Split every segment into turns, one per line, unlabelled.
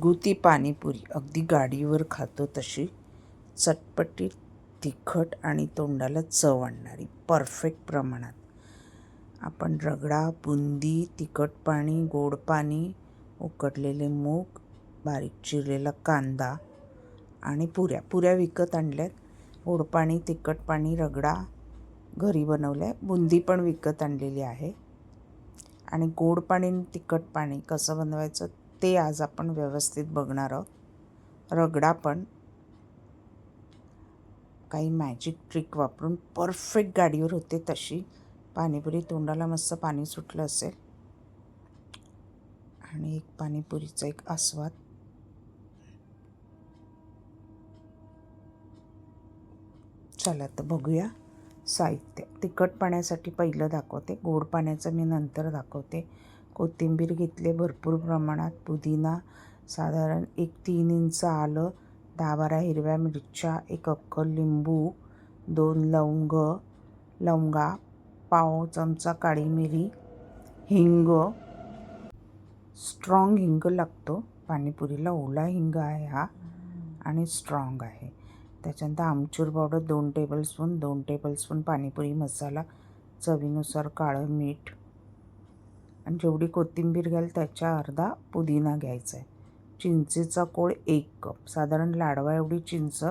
घरगुती पाणीपुरी. अगदी गाडीवर खातो तशी चटपटीत तिखट आणि तोंडाला चव आणणारी. परफेक्ट प्रमाणात. आपण रगडा बुंदी तिखट पाणी गोड पाणी उकडलेले मूग बारीक चिरलेला कांदा आणि पुऱ्या. पुऱ्या विकत आणल्यात. गोड पाणी तिखट पाणी रगडा घरी बनवलं आहे बुंदी पण विकत आणलेली आहे. आणि गोड पाणी आणि तिखट पाणी कसं बनवायचं? ते आज आपण व्यवस्थित बघणार आहोत. रगडा पण काही मॅजिक ट्रिक वापरून परफेक्ट गाडीवर होते तशी. पाणीपुरी तोंडाला मस्त पाणी सुटलं असेल. आणि एक पाणीपुरीचा एक आस्वाद. चला तर बघूया साहित्य. तिखट पाण्यासाठी पहिलं दाखवते. गोड पाण्याचं मी नंतर दाखवते. कोथिंबीर घेतले भरपूर प्रमाणात. पुदिना साधारण एक तीन इंच आलं दहा बारा हिरव्या मिरच्या एक अख्खं लिंबू दोन लवंग लवंगा पाव चमचा काळी मिरी हिंग. स्ट्रॉंग हिंग लागतो. पाणीपुरीला ओला हिंग आहे हा आणि स्ट्रॉंग आहे. त्याच्यानंतर आमचूर पावडर दोन टेबलस्पून दोन टेबलस्पून पाणीपुरी मसाला चवीनुसार काळं मीठ आणि जेवढी कोथिंबीर घ्याल त्याच्या अर्धा पुदिना घ्यायचा आहे. चिंचेचा कोळ एक कप. साधारण लाडवा एवढी चिंच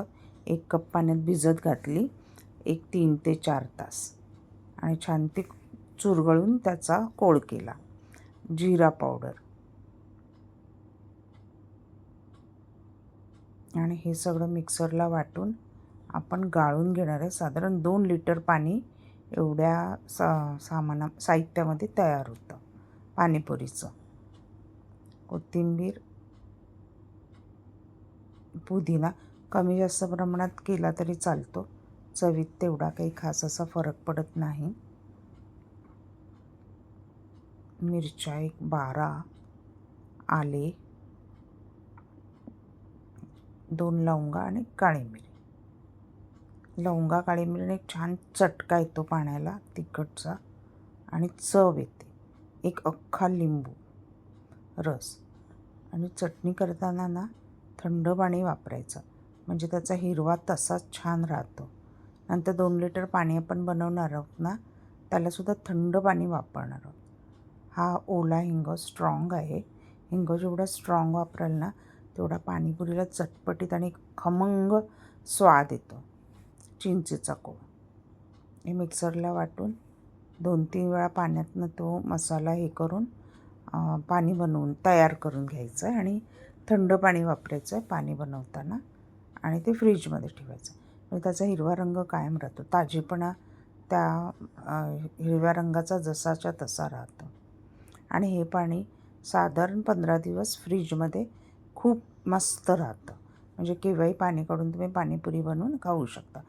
एक कप पाण्यात भिजत घातली एक तीन ते चार तास. आणि छान ती चुरगळून त्याचा कोळ केला. जिरा पावडर. आणि हे सगळं मिक्सरला वाटून आपण गाळून घेणार आहे. साधारण दोन लिटर पाणी एवढ्या सा सामाना साहित्यामध्ये तयार होतं. पाणीपुरीचं. कोथिंबीर पुदिना कमी जास्त प्रमाणात केला तरी चालतो. चवीत तेवढा काही खास असा फरक पडत नाही. मिरच्या एक बारा आले दोन लवंगा आणि काळी मिरी. लवंगा काळी मिरीने एक छान चटका येतो पाण्याला तिखटचा आणि चव येते. एक अख्खा लिंबू रस आणि चटणी करताना ना थंड पाणी वापरायचं. म्हणजे त्याचा हिरवा तसाच छान राहतो. नंतर दोन लिटर पाणी आपण बनवणार आहोत ना त्यालासुद्धा थंड पाणी वापरणार आहोत. हा ओला हिंग स्ट्रॉंग आहे. हिंग जेवढा स्ट्रॉंग वापराल ना तेवढा पाणीपुरीला चटपटीत आणि खमंग स्वाद येतो. चिंचेचा कोळ हे मिक्सरला वाटून दोन तीन वेळा पाण्यातनं तो मसाला हे करून पाणी बनवून तयार करून घ्यायचं आहे आणि थंड पाणी वापरायचं आहे पाणी बनवताना आणि ते फ्रीजमध्ये ठेवायचं. म्हणजे त्याचा हिरवा रंग कायम राहतो. ताजेपणा त्या हिरव्या रंगाचा जसाच्या तसा राहतो. आणि हे पाणी साधारण पंधरा दिवस फ्रीजमध्ये खूप मस्त राहतं. म्हणजे केव्हाही पाणी काढून तुम्ही पाणीपुरी बनवून खाऊ शकता.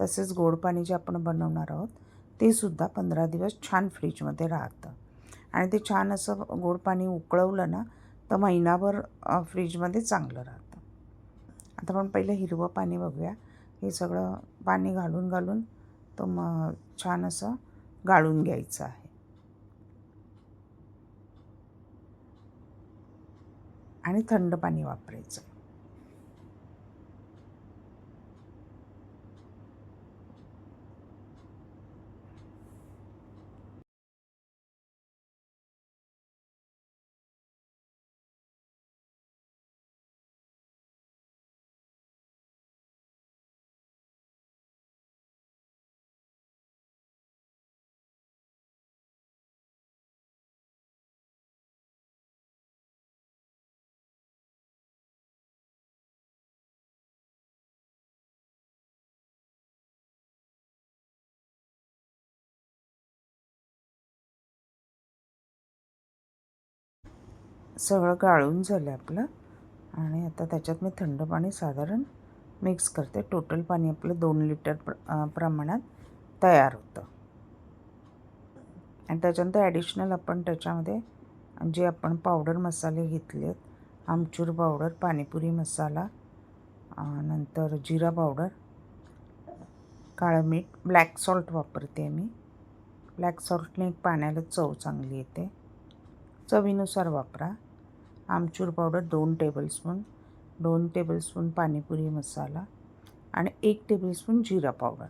तसेच गोड पाणी जे आपण बनवणार आहोत ते सुद्धा पंधरा दिवस छान फ्रीजमध्ये राहतं. आणि ते छान असं गोड पाणी उकळवलं ना तर महिनाभर फ्रीजमध्ये चांगलं राहतं. आता आपण पहिलं हिरवं पाणी बघूया. हे सगळं पाणी घालून घालून तो मग छान असं गाळून घ्यायचं आहे. आणि थंड पाणी वापरायचं. सगळं गाळून झालं आपलं. आणि आता त्याच्यात मी थंड पाणी साधारण मिक्स करते. टोटल पाणी आपलं दोन लिटर प्र प्रमाणात तयार होतं. आणि त्याच्यानंतर ॲडिशनल आपण त्याच्यामध्ये जे आपण पावडर मसाले घेतले आहेत आमचूर पावडर पाणीपुरी मसाला नंतर जिरा पावडर काळं मीठ ब्लॅक सॉल्ट वापरते मी. ब्लॅक सॉल्टने पाण्याला चव चांगली येते. चवीनुसार वापरा. आमचूर पावडर दोन टेबलस्पून दोन टेबलस्पून पाणीपुरी मसाला आणि एक टेबलस्पून जिरा पावडर.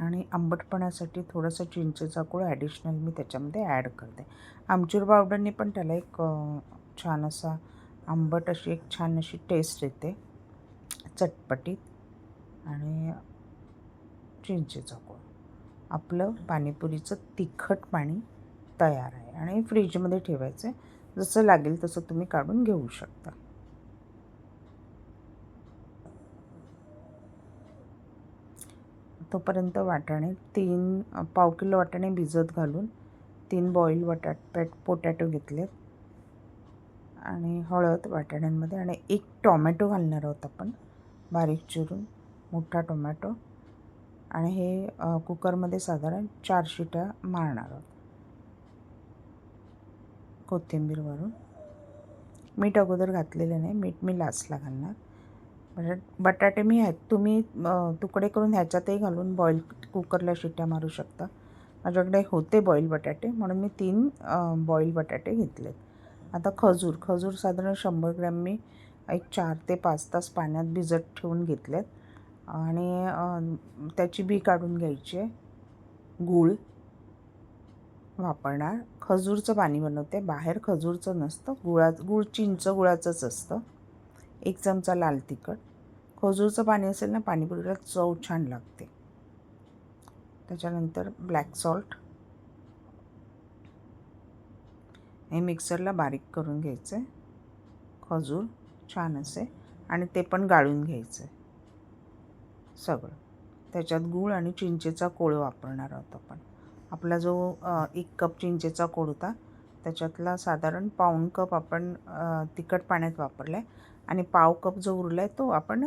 आणि आंबटपणासाठी थोडंसं चिंचेचा कूळ ॲडिशनल मी त्याच्यामध्ये ॲड करते. आमचूर पावडरने पण त्याला एक छान असा आंबट अशी एक छान अशी टेस्ट येते. चटपटीत आणि चिंचेचा कूळ आपलं पाणीपुरीचं तिखट पाणी तयार आहे आणि फ्रीजमध्ये ठेवायचं. आहे जसं लागेल तसं तुम्ही काढून घेऊ शकता. तोपर्यंत वाटाणे तीन पाव किलो वाटाणे भिजत घालून तीन बॉईल बटाट पॅट पोटॅटो घेतलेत. आणि हळद वाटाण्यांमध्ये आणि एक टॉमॅटो घालणार आहोत आपण. बारीक चिरून मोठा टोमॅटो. आणि हे कुकरमध्ये साधारण चार शिट्या मारणार आहोत. कोथिंबीरवरून. मीठ अगोदर घातलेलं नाही मीठ मी लास्टला घालणार. बटाट बटाटे मी ह्या तुम्ही तुकडे करून ह्याच्यातही घालून बॉईल कुकरला शिट्ट्या मारू शकता. माझ्याकडे होते बॉईल बटाटे म्हणून मी तीन बॉईल बटाटे घेतलेत. आता खजूर खजूर साधारण शंभर ग्रॅम मी एक चार ते पाच तास पाण्यात भिजत ठेवून घेतलेत. आणि त्याची बी काढून घ्यायची आहे. गूळ. वापरणार. खजूरचं पाणी बनवते. बाहेर खजूरचं नसतं. गुळा गुळ चिंच गुळाचंच असतं. एक चमचा लाल तिखट. खजूरचं पाणी असेल ना पाणीपुरीला चव छान लागते. त्याच्यानंतर ब्लॅक सॉल्ट हे मिक्सरला बारीक करून घ्यायचं. आहे खजूर छान असे. आणि ते पण गाळून घ्यायचं. आहे सगळं. त्याच्यात गूळ आणि चिंचेचा कोळ वापरणार आहोत आपण. आपला जो एक कप चिंचेचा कोड होता त्याच्यातला साधारण पाऊण कप आपण तिखट पाण्यात वापरला आहे आणि पाव कप जो उरला आहे तो आपण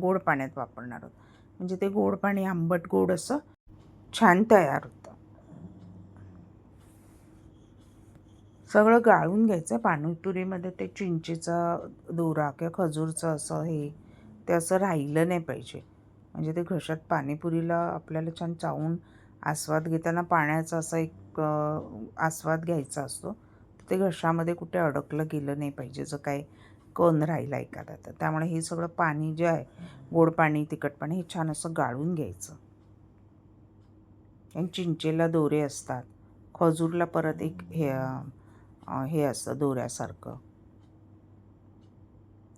गोड पाण्यात वापरणार आहोत. म्हणजे ते गोड पाणी आंबट गोड असं छान तयार होतं. सगळं गाळून घ्यायचं पाणीपुरीमध्ये ते चिंचेचा दोरा किंवा खजूरचं असं हे ते असं राहिलं नाही पाहिजे. म्हणजे ते घशात पाणीपुरीला आपल्याला छान चावून आस्वाद घेताना पाण्याचा असा एक आस्वाद घ्यायचा असतो. ते घशामध्ये कुठे अडकलं गेलं नाही पाहिजे जर काय कण राहिला एखादा. तर त्यामुळे हे सगळं पाणी जे आहे गोड पाणी तिखट पाणी हे छान असं गाळून घ्यायचं. आणि चिंचेला दोरे असतात. खजूरला परत एक हे हे असतं दोऱ्यासारखं.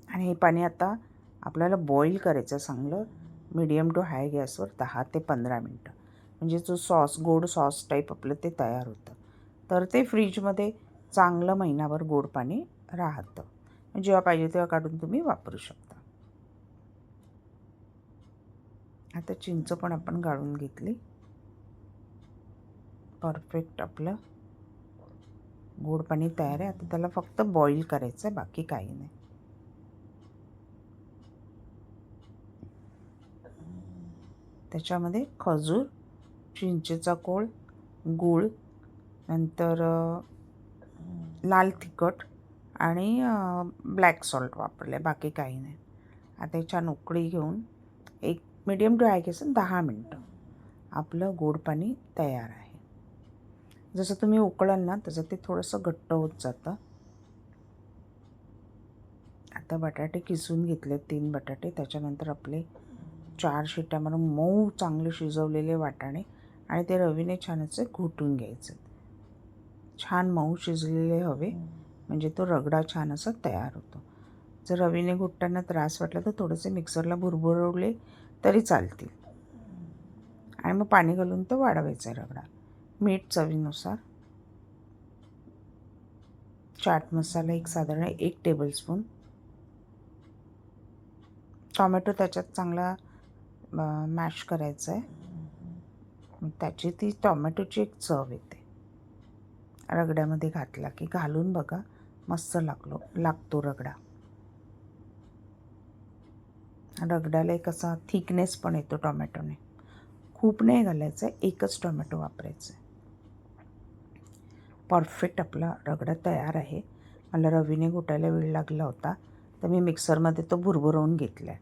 आणि हे पाणी आता आपल्याला बॉईल करायचं चांगलं. मिडियम टू हाय गॅसवर दहा ते पंधरा मिनटं. म्हणजे जो सॉस गोड सॉस टाईप आपलं ते तयार होतं. तर ते फ्रीजमध्ये चांगलं महिनाभर गोड पाणी राहतं. जेव्हा पाहिजे तेव्हा काढून तुम्ही वापरू शकता. आता चिंच पण आपण गाळून घेतली. परफेक्ट आपलं गोड पाणी तयार आहे. आता त्याला फक्त बॉईल करायचं आहे बाकी काही नाही. त्याच्यामध्ये खजूर चिंचेचा कोळ गूळ नंतर लाल तिखट आणि ब्लॅक सॉल्ट वापरले बाकी काही नाही. आता छान उकळी घेऊन एक मिडियम टू हाय दहा मिनटं. आपलं गोड पाणी तयार आहे. जसं तुम्ही उकळाल ना तसं ते थोडंसं घट्ट होत जातं. आता बटाटे किसून घेतले तीन बटाटे. त्याच्यानंतर आपले चार शिट्या मारून मऊ चांगले शिजवलेले वाटाणे. आणि ते रवीने छान असे घुटून घ्यायचे. छान मऊ शिजलेले हवे. म्हणजे तो रगडा छान असा तयार होतो. जर रवीने घुटताना त्रास वाटला तर थोडेसे मिक्सरला भुरभुरवले तरी चालतील. आणि मग पाणी घालून तो वाढवायचा आहे रगडा. मीठ चवीनुसार. चाट मसाला एक साधारण एक टेबलस्पून. टॉमॅटो त्याच्यात चांगला मॅश करायचा आहे त्याची ती टॉमॅटोची एक चव येते. रगड्यामध्ये घातला की घालून बघा मस्त लागलो लागतो रगडा. रगड्याला एक असा थिकनेस पण येतो टॉमॅटोने. खूप नाही घालायचं आहे एकच टोमॅटो वापरायचं. आहे परफेक्ट आपला रगडा तयार आहे. मला रवीने घोटायला वेळ लागला होता तर मी मिक्सरमध्ये तो भुरभुरवून घेतला आहे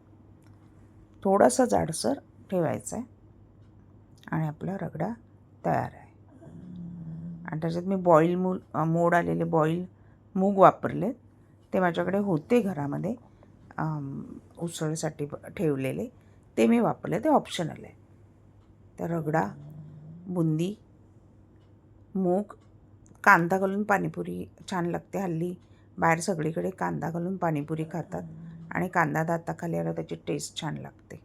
थोडासा जाडसर ठेवायचा आहे आणि आपला रगडा तयार आहे. आणि त्याच्यात मी बॉईल मूल मोड आलेले बॉईल मूग वापरले ते माझ्याकडे होते घरामध्ये. उसळसाठी ठेवलेले. ते मी वापरले. ते ऑप्शनल आहे. तर रगडा बुंदी मूग कांदा घालून पाणीपुरी छान लागते. हल्ली बाहेर सगळीकडे कांदा घालून पाणीपुरी खातात आणि कांदा दाताखाली आला त्याची टेस्ट छान लागते.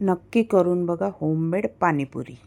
नक्की करून बघा होममेड पाणीपुरी.